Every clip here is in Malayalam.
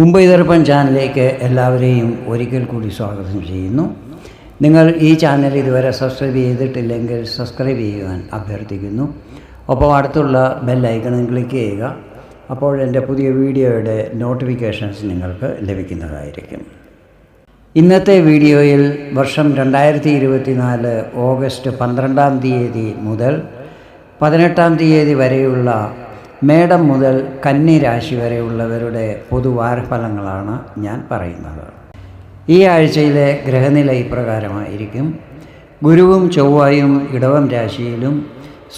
മുംബൈ ദർപ്പൺ ചാനലിലേക്ക് എല്ലാവരെയും ഒരിക്കൽ കൂടി സ്വാഗതം ചെയ്യുന്നു. നിങ്ങൾ ഈ ചാനൽ ഇതുവരെ സബ്സ്ക്രൈബ് ചെയ്തിട്ടില്ലെങ്കിൽ സബ്സ്ക്രൈബ് ചെയ്യുവാൻ അഭ്യർത്ഥിക്കുന്നു. ഒപ്പം അടുത്തുള്ള ബെൽ ഐക്കണിൽ ക്ലിക്ക് ചെയ്യുക. അപ്പോൾ എന്റെ പുതിയ വീഡിയോയുടെ നോട്ടിഫിക്കേഷൻസ് നിങ്ങൾക്ക് ലഭിക്കുന്നതായിരിക്കും. ഇന്നത്തെ വീഡിയോയിൽ വർഷം രണ്ടായിരത്തി ഇരുപത്തിനാല് ഓഗസ്റ്റ് പന്ത്രണ്ടാം തീയതി മുതൽ പതിനെട്ടാം തീയതി വരെയുള്ള മേടം മുതൽ കന്നി രാശി വരെയുള്ളവരുടെ പൊതുവാരഫലങ്ങളാണ് ഞാൻ പറയുന്നത്. ഈ ആഴ്ചയിലെ ഗ്രഹനില ഇപ്രകാരമായിരിക്കും. ഗുരുവും ചൊവ്വായും ഇടവം രാശിയിലും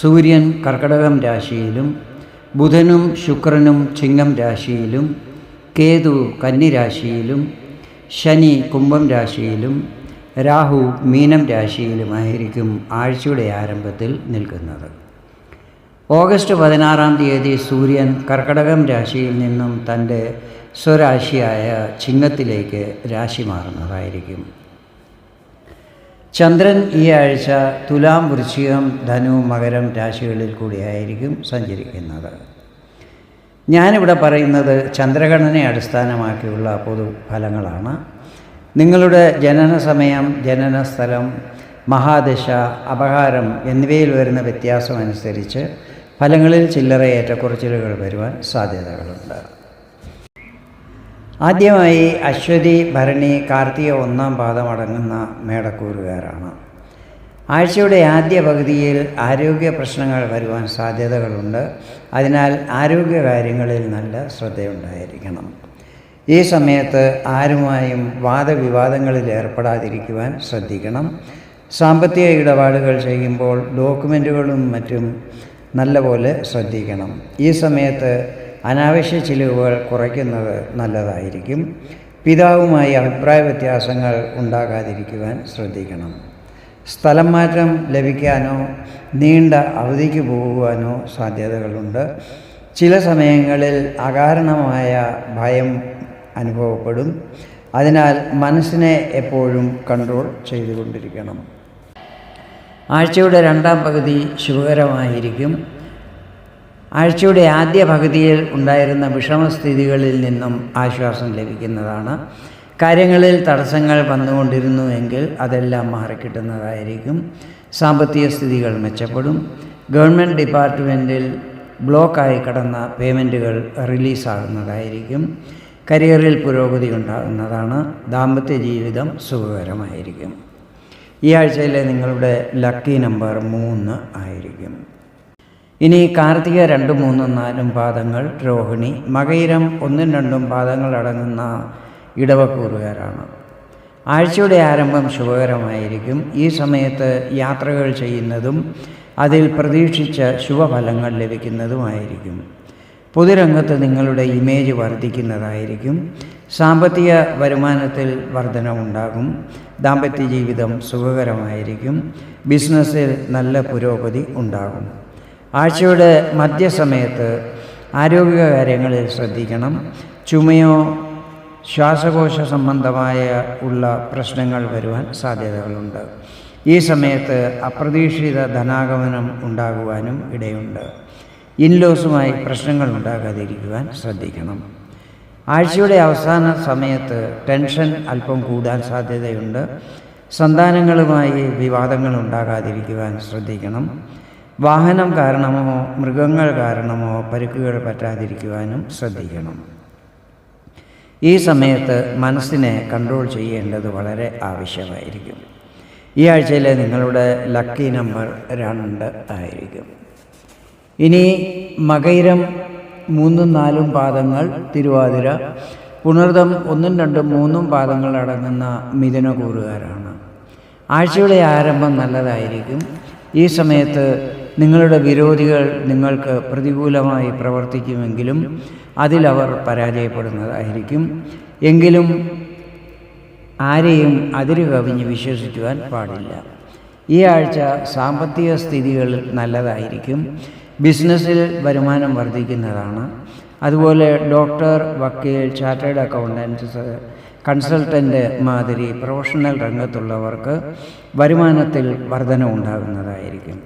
സൂര്യൻ കർക്കടകം രാശിയിലും ബുധനും ശുക്രനും ചിങ്ങം രാശിയിലും കേതു കന്നി രാശിയിലും ശനി കുംഭം രാശിയിലും രാഹു മീനം രാശിയിലുമായിരിക്കും ആഴ്ചയുടെ ആരംഭത്തിൽ നിൽക്കുന്നത്. ഓഗസ്റ്റ് പതിനാറാം തീയതി സൂര്യൻ കർക്കടകം രാശിയിൽ നിന്നും തന്റെ സ്വരാശിയായ ചിങ്ങത്തിലേക്ക് രാശി മാറുന്നതായിരിക്കും. ചന്ദ്രൻ ഈ ആഴ്ച തുലാം വൃശ്ചികം ധനു മകരം രാശികളിൽ കൂടിയായിരിക്കും സഞ്ചരിക്കുന്നത്. ഞാനിവിടെ പറയുന്നത് ചന്ദ്രഗണനയെ അടിസ്ഥാനമാക്കിയുള്ള പൊതു ഫലങ്ങളാണ്. നിങ്ങളുടെ ജനന സമയം ജനന സ്ഥലം മഹാദശ അപകാരം എന്നിവയിൽ വരുന്ന വ്യത്യാസം അനുസരിച്ച് ഫലങ്ങളിൽ ചില്ലറ ഏറ്റക്കുറച്ചിലുകൾ വരുവാൻ സാധ്യതകളുണ്ട്. ആദ്യമായി അശ്വതി ഭരണി കാർത്തിക ഒന്നാം പാദമടങ്ങുന്ന മേടക്കൂറുകാരാണ്. ആഴ്ചയുടെ ആദ്യ പകുതിയിൽ ആരോഗ്യ പ്രശ്നങ്ങൾ വരുവാൻ സാധ്യതകളുണ്ട്. അതിനാൽ ആരോഗ്യ കാര്യങ്ങളിൽ നല്ല ശ്രദ്ധയുണ്ടായിരിക്കണം. ഈ സമയത്ത് ആരുമായും വാദവിവാദങ്ങളിൽ ഏർപ്പെടാതിരിക്കുവാൻ ശ്രദ്ധിക്കണം. സാമ്പത്തിക ഇടപാടുകൾ ചെയ്യുമ്പോൾ ഡോക്യുമെന്റുകളും മറ്റും നല്ലപോലെ ശ്രദ്ധിക്കണം. ഈ സമയത്ത് അനാവശ്യ ചിലവുകൾ കുറയ്ക്കുന്നത് നല്ലതായിരിക്കും. പിതാവുമായി അഭിപ്രായ വ്യത്യാസങ്ങൾ ഉണ്ടാകാതിരിക്കുവാൻ ശ്രദ്ധിക്കണം. സ്ഥലം മാറ്റം ലഭിക്കാനോ നീണ്ട അവധിക്ക് പോകുവാനോ സാധ്യതകളുണ്ട്. ചില സമയങ്ങളിൽ അകാരണമായ ഭയം അനുഭവപ്പെടും. അതിനാൽ മനസ്സിനെ എപ്പോഴും കൺട്രോൾ ചെയ്തുകൊണ്ടിരിക്കണം. ആഴ്ചയുടെ രണ്ടാം പകുതി ശുഭകരമായിരിക്കും. ആഴ്ചയുടെ ആദ്യ പകുതിയിൽ ഉണ്ടായിരുന്ന വിഷമസ്ഥിതികളിൽ നിന്നും ആശ്വാസം ലഭിക്കുന്നതാണ്. കാര്യങ്ങളിൽ തടസ്സങ്ങൾ വന്നുകൊണ്ടിരുന്നു എങ്കിൽ അതെല്ലാം മാറിക്കിട്ടുന്നതായിരിക്കും. സാമ്പത്തിക സ്ഥിതികൾ മെച്ചപ്പെടും. ഗവൺമെന്റ് ഡിപ്പാർട്ട്മെന്റിൽ ബ്ലോക്കായി കടന്ന പേയ്മെന്റുകൾ റിലീസാകുന്നതായിരിക്കും. കരിയറിൽ പുരോഗതി ഉണ്ടാകുന്നതാണ്. ദാമ്പത്യ ജീവിതം സുഖകരമായിരിക്കും. ഈ ആഴ്ചയിലെ നിങ്ങളുടെ ലക്കി നമ്പർ മൂന്ന് ആയിരിക്കും. ഇനി കാർത്തിക രണ്ടും മൂന്നും നാലും പാദങ്ങൾ രോഹിണി മകയിരം ഒന്നും രണ്ടും പാദങ്ങൾ അടങ്ങുന്ന ഇടവക്കൂറുകാരാണ്. ആഴ്ചയുടെ ആരംഭം ശുഭകരമായിരിക്കും. ഈ സമയത്ത് യാത്രകൾ ചെയ്യുന്നതും അതിൽ പ്രതീക്ഷിച്ച ശുഭഫലങ്ങൾ ലഭിക്കുന്നതുമായിരിക്കും. പൊതുരംഗത്ത് നിങ്ങളുടെ ഇമേജ് വർദ്ധിക്കുന്നതായിരിക്കും. സാമ്പത്തിക വരുമാനത്തിൽ വർധനവുണ്ടാകും. ദാമ്പത്യ ജീവിതം സുഖകരമായിരിക്കും. ബിസിനസ്സിൽ നല്ല പുരോഗതി ഉണ്ടാകും. ആഴ്ചയുടെ മധ്യസമയത്ത് ആരോഗ്യ കാര്യങ്ങളിൽ ശ്രദ്ധിക്കണം. ചുമയോ ശ്വാസകോശ സംബന്ധമായ ഉള്ള പ്രശ്നങ്ങൾ വരുവാൻ സാധ്യതകളുണ്ട്. ഈ സമയത്ത് അപ്രതീക്ഷിത ധനാഗമനം ഉണ്ടാകുവാനും ഇടയുണ്ട്. ഇൻലോസുമായി പ്രശ്നങ്ങൾ ഉണ്ടാകാതിരിക്കുവാൻ ശ്രദ്ധിക്കണം. ആഴ്ചയുടെ അവസാന സമയത്ത് ടെൻഷൻ അല്പം കൂടാൻ സാധ്യതയുണ്ട്. സന്താനങ്ങളുമായി വിവാദങ്ങൾ ഉണ്ടാകാതിരിക്കുവാൻ ശ്രദ്ധിക്കണം. വാഹനം കാരണമോ മൃഗങ്ങൾ കാരണമോ പരുക്കുകൾ പറ്റാതിരിക്കുവാനും ശ്രദ്ധിക്കണം. ഈ സമയത്ത് മനസ്സിനെ കൺട്രോൾ ചെയ്യേണ്ടത് വളരെ ആവശ്യമായിരിക്കും. ഈ ആഴ്ചയിലെ നിങ്ങളുടെ ലക്കി നമ്പർ രണ്ട് ആയിരിക്കും. ഇനി മകൈരം മൂന്നും നാലും പാദങ്ങൾ തിരുവാതിര പുണർദം ഒന്നും രണ്ടും മൂന്നും പാദങ്ങൾ അടങ്ങുന്ന മിഥുനകൂറുകാരാണ്. ആഴ്ചയുടെ ആരംഭം നല്ലതായിരിക്കും. ഈ സമയത്ത് നിങ്ങളുടെ വിരോധികൾ നിങ്ങൾക്ക് പ്രതികൂലമായി പ്രവർത്തിക്കുമെങ്കിലും അതിലവർ പരാജയപ്പെടുന്നതായിരിക്കും. എങ്കിലും ആരെയും അതിര് കവിഞ്ഞ് വിശ്വസിക്കുവാൻ പാടില്ല. ഈ ആഴ്ച സാമ്പത്തിക സ്ഥിതികൾ നല്ലതായിരിക്കും. ബിസിനസ്സിൽ വരുമാനം വർദ്ധിക്കുന്നതാണ്. അതുപോലെ ഡോക്ടർ വക്കീൽ ചാർട്ടേഡ് അക്കൗണ്ടൻസ് കൺസൾട്ടന്റ് മാതിരി പ്രൊഫഷണൽ രംഗത്തുള്ളവർക്ക് വരുമാനത്തിൽ വർധന ഉണ്ടാകുന്നതായിരിക്കും.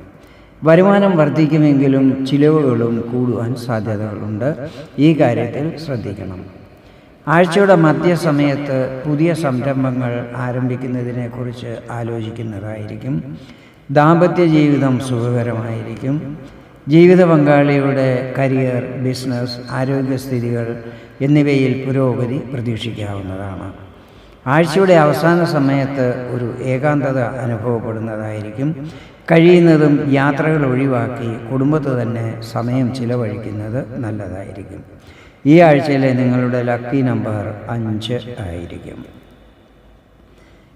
വരുമാനം വർദ്ധിക്കുമെങ്കിലും ചിലവുകളും കൂടുവാൻ സാധ്യതകളുണ്ട്. ഈ കാര്യത്തിൽ ശ്രദ്ധിക്കണം. ആഴ്ചയുടെ മധ്യസമയത്ത് പുതിയ സംരംഭങ്ങൾ ആരംഭിക്കുന്നതിനെക്കുറിച്ച് ആലോചിക്കുന്നതായിരിക്കും. ദാമ്പത്യ ജീവിതം സുഖകരമായിരിക്കും. ജീവിത പങ്കാളിയുടെ കരിയർ ബിസിനസ് ആരോഗ്യസ്ഥിതികൾ എന്നിവയിൽ പുരോഗതി പ്രതീക്ഷിക്കാവുന്നതാണ്. ആഴ്ചയുടെ അവസാന സമയത്ത് ഒരു ഏകാന്തത അനുഭവപ്പെടുന്നതായിരിക്കും. കഴിയുന്നതും യാത്രകൾ ഒഴിവാക്കി കുടുംബത്ത് തന്നെ സമയം ചിലവഴിക്കുന്നത് നല്ലതായിരിക്കും. ഈ ആഴ്ചയിലെ നിങ്ങളുടെ ലക്കി നമ്പർ അഞ്ച് ആയിരിക്കും.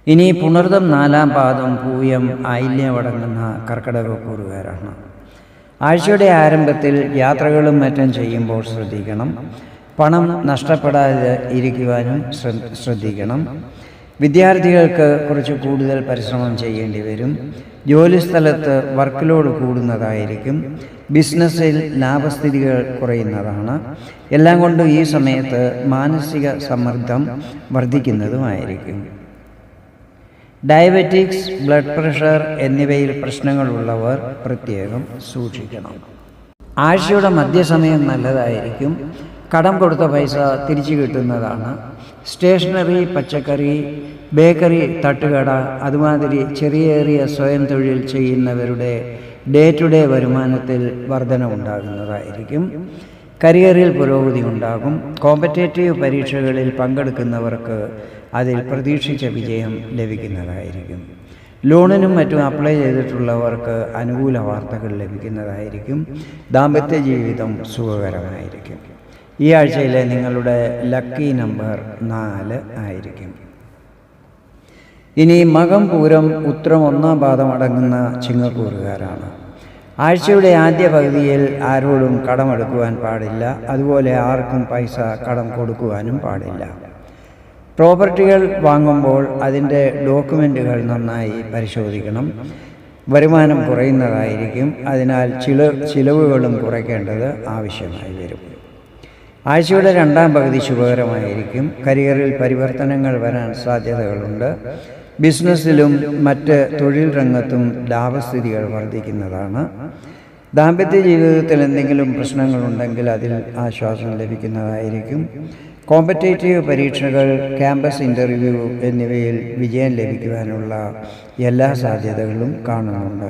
ഇനി പുണർദം നാലാം പാദം പൂയം ആയില്യമടങ്ങുന്ന കർക്കിടകക്കൂറുകാരാണ് ആഴ്ചയുടെ ആരംഭത്തിൽ യാത്രകളും മറ്റും ചെയ്യുമ്പോൾ ശ്രദ്ധിക്കണം. പണം നഷ്ടപ്പെടാതെ ഇരിക്കുവാനും ശ്രദ്ധിക്കണം. വിദ്യാർത്ഥികൾക്ക് കുറച്ച് കൂടുതൽ പരിശ്രമം ചെയ്യേണ്ടി വരും. ജോലിസ്ഥലത്ത് വർക്ക് ലോഡ് കൂടുന്നതായിരിക്കും. ബിസിനസ്സിൽ ലാഭസ്ഥിതികൾ കുറയുന്നതാണ്. എല്ലാം കൊണ്ടും ഈ സമയത്ത് മാനസിക സമ്മർദ്ദം വർദ്ധിക്കുന്നതുമായിരിക്കും. ഡയബറ്റിക്സ് ബ്ലഡ് പ്രഷർ എന്നിവയിൽ പ്രശ്നങ്ങളുള്ളവർ പ്രത്യേകം സൂക്ഷിക്കണം. ആഴ്ചയുടെ മധ്യസമയം നല്ലതായിരിക്കും. കടം കൊടുത്ത പൈസ തിരിച്ചു കിട്ടുന്നതാണ്. സ്റ്റേഷനറി പച്ചക്കറി ബേക്കറി തട്ടുകട അതുമാതിരി ചെറിയ സ്വയം തൊഴിൽ ചെയ്യുന്നവരുടെ ഡേ ടു ഡേ വരുമാനത്തിൽ വർധന ഉണ്ടാകുന്നതായിരിക്കും കരിയറിൽ പുരോഗതി ഉണ്ടാകും. കോമ്പറ്റേറ്റീവ് പരീക്ഷകളിൽ പങ്കെടുക്കുന്നവർക്ക് അതിൽ പ്രതീക്ഷിച്ച വിജയം ലഭിക്കുന്നതായിരിക്കും. ലോണിനും മറ്റും അപ്ലൈ ചെയ്തിട്ടുള്ളവർക്ക് അനുകൂല വാർത്തകൾ ലഭിക്കുന്നതായിരിക്കും. ദാമ്പത്യ ജീവിതം സുഖകരമായിരിക്കും. ഈ ആഴ്ചയിലെ നിങ്ങളുടെ ലക്കി നമ്പർ നാല് ആയിരിക്കും. ഇനി മകം പൂരം ഉത്രം ഒന്നാം പാദം അടങ്ങുന്ന ചിങ്ങക്കൂറുകാരാണ്. ആഴ്ചയുടെ ആദ്യ പകുതിയിൽ ആരോടും കടമെടുക്കുവാൻ പാടില്ല. അതുപോലെ ആർക്കും പൈസ കടം കൊടുക്കുവാനും പാടില്ല. പ്രോപ്പർട്ടികൾ വാങ്ങുമ്പോൾ അതിന്റെ ഡോക്യുമെന്റുകൾ നന്നായി പരിശോധിക്കണം. വരുമാനം കുറയുന്നതായിരിക്കും. അതിനാൽ ചില ചിലവുകളും കുറയ്ക്കേണ്ടത് ആവശ്യമായി വരും. ആഴ്ചയുടെ രണ്ടാം പകുതി ശുഭകരമായിരിക്കും. കരിയറിൽ പരിവർത്തനങ്ങൾ വരാൻ സാധ്യതകളുണ്ട്. ബിസിനസ്സിലും മറ്റ് തൊഴിൽ രംഗത്തും ലാഭസ്ഥിതികൾ വർദ്ധിക്കുന്നതാണ്. ദാമ്പത്യ ജീവിതത്തിൽ എന്തെങ്കിലും പ്രശ്നങ്ങളുണ്ടെങ്കിൽ അതിൽ ആശ്വാസം ലഭിക്കുന്നതായിരിക്കും. കോമ്പറ്റേറ്റീവ് പരീക്ഷകൾ ക്യാമ്പസ് ഇന്റർവ്യൂ എന്നിവയിൽ വിജയം ലഭിക്കുവാനുള്ള എല്ലാ സാധ്യതകളും കാണുന്നുണ്ട്.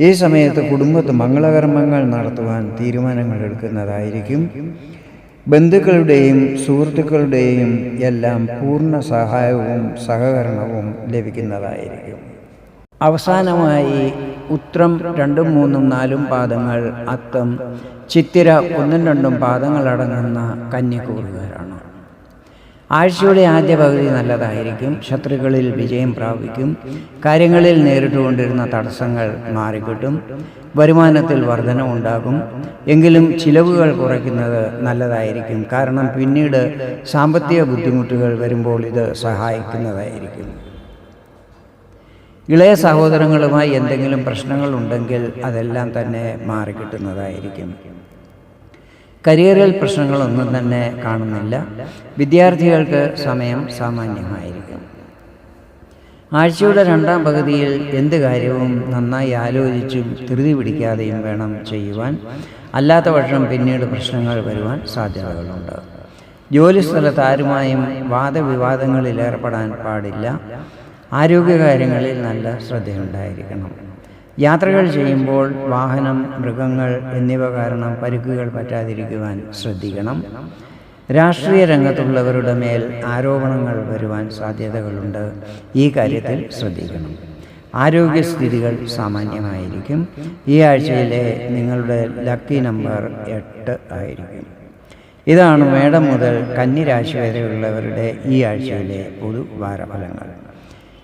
ഈ സമയത്ത് കുടുംബത്ത് മംഗളകർമ്മങ്ങൾ നടത്തുവാൻ തീരുമാനങ്ങൾ എടുക്കുന്നതായിരിക്കും. ബന്ധുക്കളുടെയും സുഹൃത്തുക്കളുടെയും എല്ലാം പൂർണ സഹായവും സഹകരണവും ലഭിക്കുന്നതായിരിക്കും. അവസാനമായി ഉത്രം രണ്ടും മൂന്നും നാലും പാദങ്ങൾ അത്തം ചിത്തിര ഒന്നും രണ്ടും പാദങ്ങൾ അടങ്ങുന്ന കന്യക്കൂറുകാരാണ് ആഴ്ചയുടെ ആദ്യ പകുതി നല്ലതായിരിക്കും. ശത്രുക്കളിൽ വിജയം പ്രാപിക്കും. കാര്യങ്ങളിൽ നേരിട്ടുകൊണ്ടിരുന്ന തടസ്സങ്ങൾ മാറിക്കിട്ടും. വരുമാനത്തിൽ വർധനമുണ്ടാകും എങ്കിലും ചിലവുകൾ കുറയ്ക്കുന്നത് നല്ലതായിരിക്കും. കാരണം പിന്നീട് സാമ്പത്തിക ബുദ്ധിമുട്ടുകൾ വരുമ്പോൾ ഇത് സഹായിക്കുന്നതായിരിക്കും. ഇളയ സഹോദരങ്ങളുമായി എന്തെങ്കിലും പ്രശ്നങ്ങൾ ഉണ്ടെങ്കിൽ അതെല്ലാം തന്നെ മാറിക്കിട്ടുന്നതായിരിക്കും. കരിയറിൽ പ്രശ്നങ്ങളൊന്നും തന്നെ കാണുന്നില്ല. വിദ്യാർത്ഥികൾക്ക് സമയം സാമാന്യമായിരിക്കും. ആഴ്ചയുടെ രണ്ടാം പകുതിയിൽ എന്ത് കാര്യവും നന്നായി ആലോചിച്ചും ധൃതി പിടിക്കാതെയും വേണം ചെയ്യുവാൻ. അല്ലാത്ത പക്ഷം പിന്നീട് പ്രശ്നങ്ങൾ വരുവാൻ സാധ്യതകളുണ്ട്. ജോലിസ്ഥലത്ത് ആരുമായും വാദവിവാദങ്ങളിൽ ഏർപ്പെടാൻ പാടില്ല. ആരോഗ്യകാര്യങ്ങളിൽ നല്ല ശ്രദ്ധയുണ്ടായിരിക്കണം. യാത്രകൾ ചെയ്യുമ്പോൾ വാഹനം മൃഗങ്ങൾ എന്നിവ കാരണം പരുക്കുകൾ പറ്റാതിരിക്കുവാൻ ശ്രദ്ധിക്കണം. രാഷ്ട്രീയ രംഗത്തുള്ളവരുടെ മേൽ ആരോപണങ്ങൾ വരുവാൻ സാധ്യതകളുണ്ട്. ഈ കാര്യത്തിൽ ശ്രദ്ധിക്കണം. ആരോഗ്യസ്ഥിതികൾ സാമാന്യമായിരിക്കും. ഈ ആഴ്ചയിലെ നിങ്ങളുടെ ലക്കി നമ്പർ എട്ട് ആയിരിക്കും. ഇതാണ് മേടം മുതൽ കന്നിരാശി വരെയുള്ളവരുടെ ഈ ആഴ്ചയിലെ പൊതു വാരഫലങ്ങൾ